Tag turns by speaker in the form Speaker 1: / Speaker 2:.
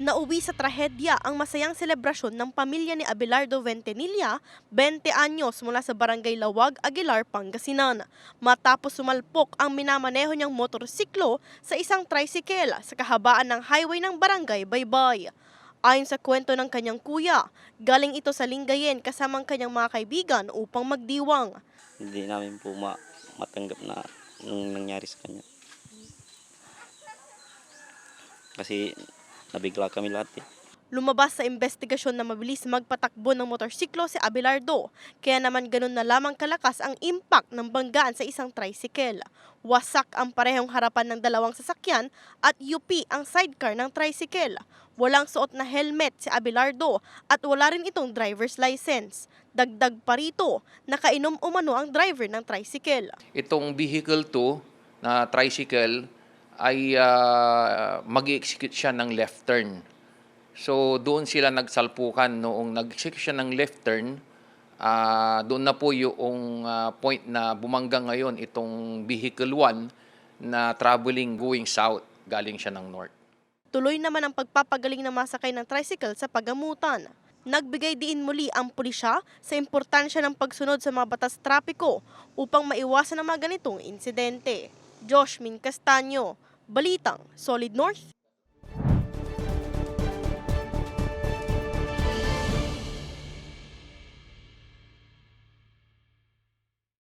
Speaker 1: Nauwi sa trahedya ang masayang selebrasyon ng pamilya ni Abelardo Ventanilla, 20 anyos mula sa Barangay Lawag, Aguilar, Pangasinan. Matapos sumalpok ang minamaneho niyang motorsiklo sa isang tricycle sa kahabaan ng highway ng Barangay Baybay. Ayon sa kwento ng kanyang kuya, galing ito sa Lingayen kasamang kanyang mga kaibigan upang magdiwang.
Speaker 2: Hindi namin po ma matanggap na nung nangyari sa kanya. Kasi nabigla kami lahat eh.
Speaker 1: Lumabas sa investigasyon na mabilis magpatakbo ng motorsiklo si Abelardo, kaya naman ganun na lamang kalakas ang impact ng banggaan sa isang tricycle. Wasak ang parehong harapan ng dalawang sasakyan at UP ang sidecar ng tricycle. Walang suot na helmet si Abelardo at wala rin itong driver's license. Dagdag pa rito, nakainom umano ang driver ng tricycle.
Speaker 3: itong vehicle 2 na tricycle ay uh, mag-execute siya ng left turn. So doon sila nagsalpukan noong nag-execute siya ng left turn. ah, doon na po yung ah, point na bumangga ngayon itong vehicle 1 na traveling going south, galing siya ng north.
Speaker 1: Tuloy naman ang pagpapagaling ng masakay ng tricycle sa pagamutan. Nagbigay diin muli ang pulisya sa importansya ng pagsunod sa mga batas trapiko upang maiwasan ang mga ganitong insidente. Josh Min Castaño, Balitang, Solid North.